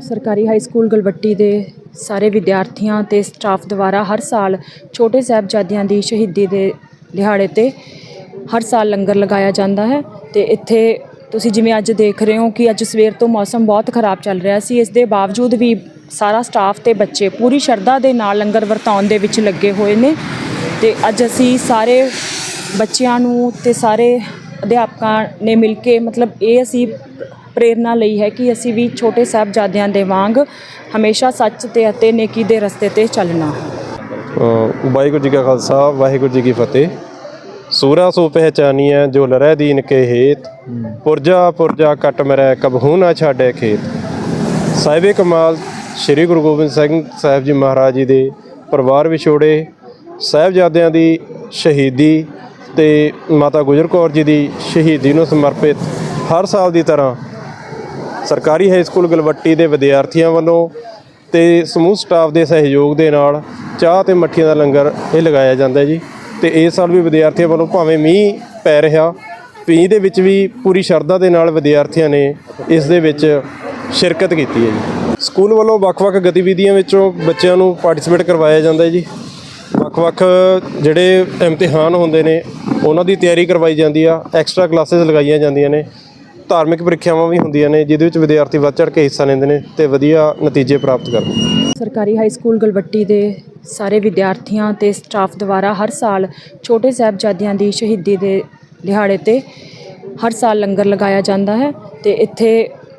ਸਰਕਾਰੀ high school ਗਲਵੱਟੀ ਦੇ ਸਾਰੇ ਵਿਦਿਆਰਥੀਆਂ ਤੇ ਸਟਾਫ ਦੁਆਰਾ ਹਰ ਸਾਲ ਛੋਟੇ ਸਾਹਿਬਜ਼ਾਦਿਆਂ ਦੀ ਸ਼ਹੀਦੀ ਦੇ ਦਿਹਾੜੇ ਤੇ ਹਰ ਸਾਲ ਲੰਗਰ ਲਗਾਇਆ ਜਾਂਦਾ ਹੈ ਤੇ ਇੱਥੇ ਤੁਸੀਂ ਜਿਵੇਂ ਅੱਜ ਦੇਖ ਰਹੇ ਹੋ ਕਿ ਅੱਜ ਸਵੇਰ ਤੋਂ ਮੌਸਮ ਬਹੁਤ ਖਰਾਬ ਚੱਲ ਰਿਹਾ ਸੀ, ਇਸ ਦੇ ਬਾਵਜੂਦ ਵੀ ਸਾਰਾ ਸਟਾਫ ਤੇ ਬੱਚੇ ਪੂਰੀ ਸ਼ਰਧਾ ਦੇ ਨਾਲ ਲੰਗਰ ਵਰਤਾਉਣ ਦੇ ਵਿੱਚ ਲੱਗੇ ਹੋਏ ਨੇ ਤੇ ਅੱਜ ਅਸੀਂ ਸਾਰੇ ਬੱਚਿਆਂ ਨੂੰ ਤੇ ਸਾਰੇ ਅਧਿਆਪਕਾਂ ਨੇ ਮਿਲ ਕੇ ਮਤਲਬ ਇਹ ਅਸੀਂ ਪ੍ਰੇਰਨਾ ਲਈ ਹੈ ਕਿ ਅਸੀਂ ਵੀ ਛੋਟੇ ਸਾਹਿਬਜ਼ਾਦਿਆਂ ਦੇ ਵਾਂਗ ਹਮੇਸ਼ਾ ਸੱਚ ਤੇ ਅਤੇ ਨੇਕੀ ਦੇ ਰਸਤੇ ਤੇ ਚੱਲਣਾ। ਵਾਹਿਗੁਰੂ ਜੀ ਕਾ ਖਾਲਸਾ, ਵਾਹਿਗੁਰੂ ਜੀ ਕੀ ਫਤਿਹ। ਸੂਰਾ ਸੋ ਪਹਿਚਾਨੀ ਹੈ ਜੋ ਲਰੈ ਦੀਨ ਕੇ ਹੇਤ। ਪੁਰਜਾ ਪੁਰਜਾ ਕਟ ਮਰੈ ਕਬਹੂ ਨਾ ਛਾੜੈ ਖੇਤ। ਸਾਹਿਬੇ ਕਮਾਲ, ਸ੍ਰੀ ਗੁਰੂ ਗੋਬਿੰਦ ਸਿੰਘ ਸਾਹਿਬ ਜੀ ਮਹਾਰਾਜ ਜੀ ਦੇ ਪਰਿਵਾਰ ਵਿਛੋੜੇ, ਸਾਹਿਬਜ਼ਾਦਿਆਂ ਦੀ ਸ਼ਹੀਦੀ ਤੇ ਮਾਤਾ ਗੁਜਰ ਕੌਰ ਜੀ ਦੀ ਸ਼ਹੀਦੀ ਨੂੰ ਸਮਰਪਿਤ ਹਰ ਸਾਲ ਦੀ ਤਰ੍ਹਾਂ ਸਰਕਾਰੀ ਹਾਈ ਸਕੂਲ ਗਲਵੱਟੀ ਦੇ ਵਿਦਿਆਰਥੀਆਂ ਵੱਲੋਂ ਤੇ ਸਮੂਹ ਸਟਾਫ ਦੇ ਸਹਿਯੋਗ ਦੇ ਨਾਲ ਚਾਹ ਤੇ ਮੱਠੀਆਂ ਦਾ ਲੰਗਰ ਇਹ ਲਗਾਇਆ ਜਾਂਦਾ ਜੀ। ਤੇ ਇਸ ਸਾਲ ਵੀ ਵਿਦਿਆਰਥੀਆਂ ਵੱਲੋਂ ਭਾਵੇਂ ਮੀਂਹ ਪੈ ਰਿਹਾ, ਮੀਂਹ ਦੇ ਵਿੱਚ ਵੀ ਪੂਰੀ ਸ਼ਰਧਾ ਦੇ ਨਾਲ ਵਿਦਿਆਰਥੀਆਂ ਨੇ ਇਸ ਦੇ ਵਿੱਚ ਸ਼ਿਰਕਤ ਕੀਤੀ ਹੈ ਜੀ। ਸਕੂਲ ਵੱਲੋਂ ਵੱਖ-ਵੱਖ ਗਤੀਵਿਧੀਆਂ ਵਿੱਚੋਂ ਬੱਚਿਆਂ ਨੂੰ ਪਾਰਟਿਸਿਪੇਟ ਕਰਵਾਇਆ ਜਾਂਦਾ ਹੈ ਜੀ। ਵੱਖ-ਵੱਖ ਜਿਹੜੇ ਇਮਤਿਹਾਨ ਹੁੰਦੇ ਨੇ, ਉਹਨਾਂ ਦੀ ਤਿਆਰੀ ਕਰਵਾਈ ਜਾਂਦੀ ਆ, ਐਕਸਟਰਾ ਕਲਾਸਿਸ ਲਗਾਈਆਂ ਜਾਂਦੀਆਂ ਨੇ। ਧਾਰਮਿਕ ਪ੍ਰੀਖਿਆਵਾਂ ਵੀ ਹੁੰਦੀਆਂ ਨੇ, ਜਿਹਦੇ ਵਿੱਚ ਵਿਦਿਆਰਥੀ ਵੱਧ ਚੜ੍ਹ ਕੇ ਹਿੱਸਾ ਲੈਂਦੇ ਨੇ ਤੇ ਵਧੀਆ ਨਤੀਜੇ ਪ੍ਰਾਪਤ ਕਰਦੇ ਨੇ ਸਰਕਾਰੀ ਹਾਈ ਸਕੂਲ ਗਲਵੱਟੀ ਦੇ ਸਾਰੇ ਵਿਦਿਆਰਥੀਆਂ ਤੇ ਸਟਾਫ ਦੁਆਰਾ ਹਰ ਸਾਲ ਛੋਟੇ ਸਾਹਿਬਜ਼ਾਦਿਆਂ ਦੀ ਸ਼ਹੀਦੀ ਦੇ ਦਿਹਾੜੇ ਤੇ ਹਰ ਸਾਲ ਲੰਗਰ ਲਗਾਇਆ ਜਾਂਦਾ ਹੈ ਤੇ ਇੱਥੇ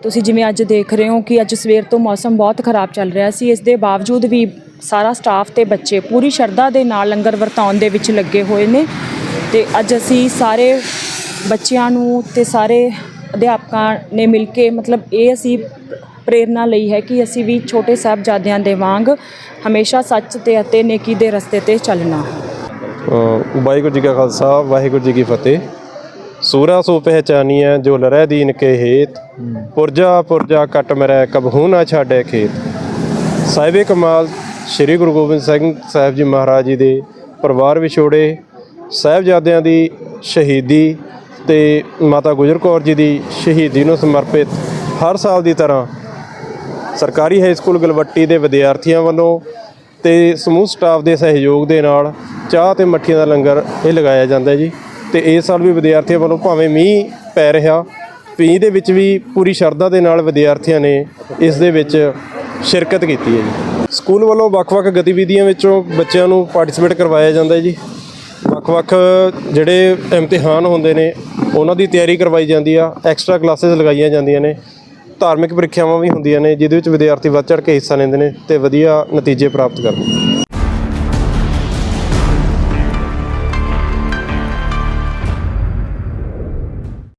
ਤੁਸੀਂ ਜਿਵੇਂ ਅੱਜ ਦੇਖ ਰਹੇ ਹੋ ਕਿ ਅੱਜ ਸਵੇਰ ਤੋਂ ਮੌਸਮ ਬਹੁਤ ਖਰਾਬ ਚੱਲ ਰਿਹਾ ਸੀ, ਇਸ ਦੇ ਬਾਵਜੂਦ ਵੀ ਸਾਰਾ ਸਟਾਫ ਤੇ ਬੱਚੇ ਪੂਰੀ ਸ਼ਰਧਾ ਦੇ ਨਾਲ ਲੰਗਰ ਵਰਤਾਉਣ ਦੇ ਵਿੱਚ ਲੱਗੇ ਹੋਏ ਨੇ ਤੇ ਅੱਜ ਅਸੀਂ ਸਾਰੇ ਬੱਚਿਆਂ ਨੂੰ ਤੇ ਸਾਰੇ ਅਧਿਆਪਕਾਂ ਨੇ ਮਿਲ ਕੇ ਮਤਲਬ ਇਹ ਅਸੀਂ ਪ੍ਰੇਰਨਾ ਲਈ ਹੈ ਕਿ ਅਸੀਂ ਵੀ ਛੋਟੇ ਸਾਹਿਬਜ਼ਾਦਿਆਂ ਦੇ ਵਾਂਗ ਹਮੇਸ਼ਾ ਸੱਚ ਤੇ ਅਤੇ ਨੇਕੀ ਦੇ ਰਸਤੇ ਤੇ ਚੱਲਣਾ। ਵਾਹਿਗੁਰੂ ਜੀ ਕਾ ਖਾਲਸਾ, ਵਾਹਿਗੁਰੂ ਜੀ ਕੀ ਫਤਿਹ। ਸੂਰਾ ਸੋ ਪਹਿਚਾਨੀ ਹੈ ਜੋ ਲਰੈ ਦੀਨ ਕੇ ਹੇਤ। ਪੁਰਜਾ ਪੁਰਜਾ ਕਟ ਮਰੈ ਕਬਹੂ ਨਾ ਛਾੜੈ ਖੇਤ। ਸਾਹਿਬੇ ਕਮਾਲ, ਸ੍ਰੀ ਗੁਰੂ ਗੋਬਿੰਦ ਸਿੰਘ ਸਾਹਿਬ ਜੀ ਮਹਾਰਾਜ ਜੀ ਦੇ ਪਰਿਵਾਰ ਵਿਛੋੜੇ, ਸਾਹਿਬਜ਼ਾਦਿਆਂ ਦੀ ਸ਼ਹੀਦੀ ਤੇ ਮਾਤਾ ਗੁਜਰ ਕੌਰ ਜੀ ਦੀ ਸ਼ਹੀਦੀ ਨੂੰ ਸਮਰਪਿਤ ਹਰ ਸਾਲ ਦੀ ਤਰ੍ਹਾਂ ਸਰਕਾਰੀ ਹਾਈ ਸਕੂਲ ਗਲਵੱਟੀ ਦੇ ਵਿਦਿਆਰਥੀਆਂ ਵੱਲੋਂ ਤੇ ਸਮੂਹ ਸਟਾਫ ਦੇ ਸਹਿਯੋਗ ਦੇ ਨਾਲ ਚਾਹ ਤੇ ਮੱਠੀਆਂ ਦਾ ਲੰਗਰ ਇਹ ਲਗਾਇਆ ਜਾਂਦਾ ਜੀ। ਤੇ ਇਸ ਸਾਲ ਵੀ ਵਿਦਿਆਰਥੀਆਂ ਵੱਲੋਂ ਭਾਵੇਂ ਮੀਂਹ ਪੈ ਰਿਹਾ, ਮੀਂਹ ਦੇ ਵਿੱਚ ਵੀ ਪੂਰੀ ਸ਼ਰਧਾ ਦੇ ਨਾਲ ਵਿਦਿਆਰਥੀਆਂ ਨੇ ਇਸ ਦੇ ਵਿੱਚ ਸ਼ਿਰਕਤ ਕੀਤੀ ਹੈ ਜੀ। ਸਕੂਲ ਵੱਲੋਂ ਵੱਖ-ਵੱਖ ਗਤੀਵਿਧੀਆਂ ਵਿੱਚੋਂ ਬੱਚਿਆਂ ਨੂੰ ਪਾਰਟਿਸਿਪੇਟ ਕਰਵਾਇਆ ਜਾਂਦਾ ਹੈ ਜੀ। ਵੱਖ-ਵੱਖ ਜਿਹੜੇ ਇਮਤਿਹਾਨ ਹੁੰਦੇ ਨੇ ਉਹਨਾਂ ਦੀ ਤਿਆਰੀ ਕਰਵਾਈ ਜਾਂਦੀ ਆ ਐਕਸਟਰਾ ਕਲਾਸਿਸ ਲਗਾਈਆਂ ਜਾਂਦੀਆਂ ਨੇ, ਧਾਰਮਿਕ ਪ੍ਰੀਖਿਆਵਾਂ ਵੀ ਹੁੰਦੀਆਂ ਨੇ, ਜਿਹਦੇ ਵਿੱਚ ਵਿਦਿਆਰਥੀ ਵੱਧ ਚੜ੍ਹ ਕੇ ਹਿੱਸਾ ਲੈਂਦੇ ਨੇ ਤੇ ਵਧੀਆ ਨਤੀਜੇ ਪ੍ਰਾਪਤ ਕਰਦੇ ਨੇ।